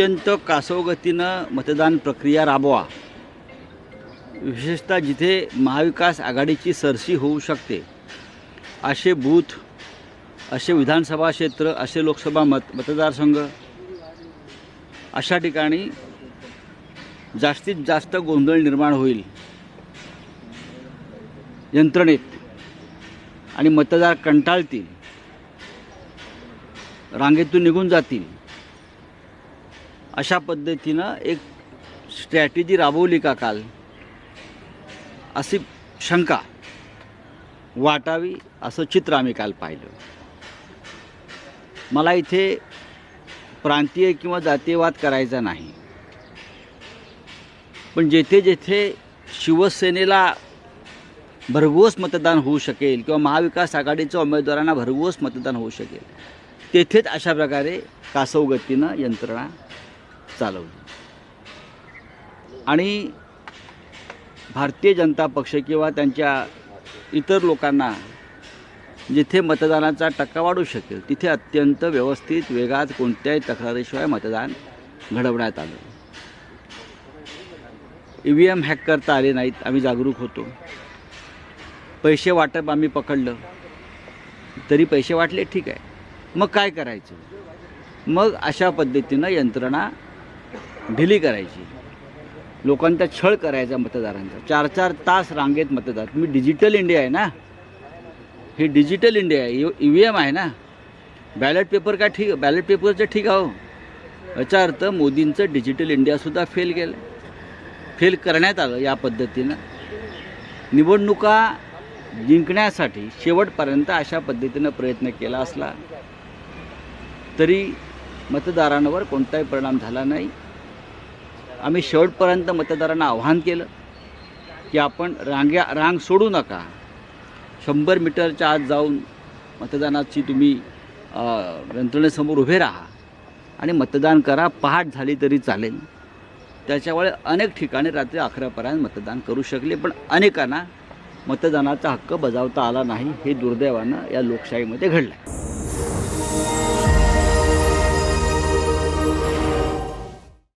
अत्यंत कासवगतीनं मतदान प्रक्रिया राबवा. विशेषतः जिथे महाविकास आघाडीची सरशी होऊ शकते असे बूथ असे विधानसभा क्षेत्र असे लोकसभा मत मतदारसंघ अशा ठिकाणी जास्तीत जास्त गोंधळ निर्माण होईल. यंत्रणेत आणि मतदार कंटाळतील. रांगेतून निघून जातील. अशा पद्धतीनं एक स्ट्रॅटेजी राबवली का काल? अशी शंका वाटावी असं चित्र आम्ही काल पाहिलं. मला इथे प्रांतीय किंवा जातीयवाद करायचा नाही. पण जेथे जेथे शिवसेनेला भरघोस मतदान होऊ शकेल किंवा महाविकास आघाडीच्या उमेदवारांना भरघोस मतदान होऊ शकेल तेथेच अशा प्रकारे कासवगतीनं यंत्रणा चालवली. आणि भारतीय जनता पक्ष किंवा त्यांच्या इतर लोकांना जिथे मतदानाचा टक्का वाढू शकेल तिथे अत्यंत व्यवस्थित वेगात कोणत्याही तक्रारीशिवाय मतदान घडवण्यात आलं. ई व्ही एम हॅक करता आले नाहीत आम्ही जागरूक होतो. पैसे वाटप आम्ही पकडलं. तरी पैसे वाटले ठीक आहे. मग काय करायचं? मग अशा पद्धतीनं यंत्रणा ढिली करायची. लोकांचा छळ करायचा मतदारांचा. चार चार तास रांगेत मतदार. तुम्ही डिजिटल इंडिया आहे ना? हे डिजिटल इंडिया आहे. ई व्ही एम आहे ना? बॅलेट पेपर काय ठीक बॅलेट पेपरचं ठीक आहो. याचा अर्थ मोदींचं डिजिटल इंडियासुद्धा फेल गेलं फेल करण्यात आलं या पद्धतीनं. निवडणुका जिंकण्यासाठी शेवटपर्यंत अशा पद्धतीनं प्रयत्न केला असला तरी मतदारांवर कोणताही परिणाम झाला नाही. आम्ही शेवटपर्यंत मतदारांना आव्हान केलं की आपण रांग्या रांग सोडू नका. शंभर मीटरच्या आत जाऊन मतदानाची तुम्ही यंत्रणेसमोर उभे राहा आणि मतदान करा पहाट झाली तरी चालेल. त्याच्यामुळे अनेक ठिकाणी रात्री अकरापर्यंत मतदान करू शकले पण अनेकांना मतदानाचा हक्क बजावता आला नाही हे दुर्दैवानं या लोकशाहीमध्ये घडलं आहे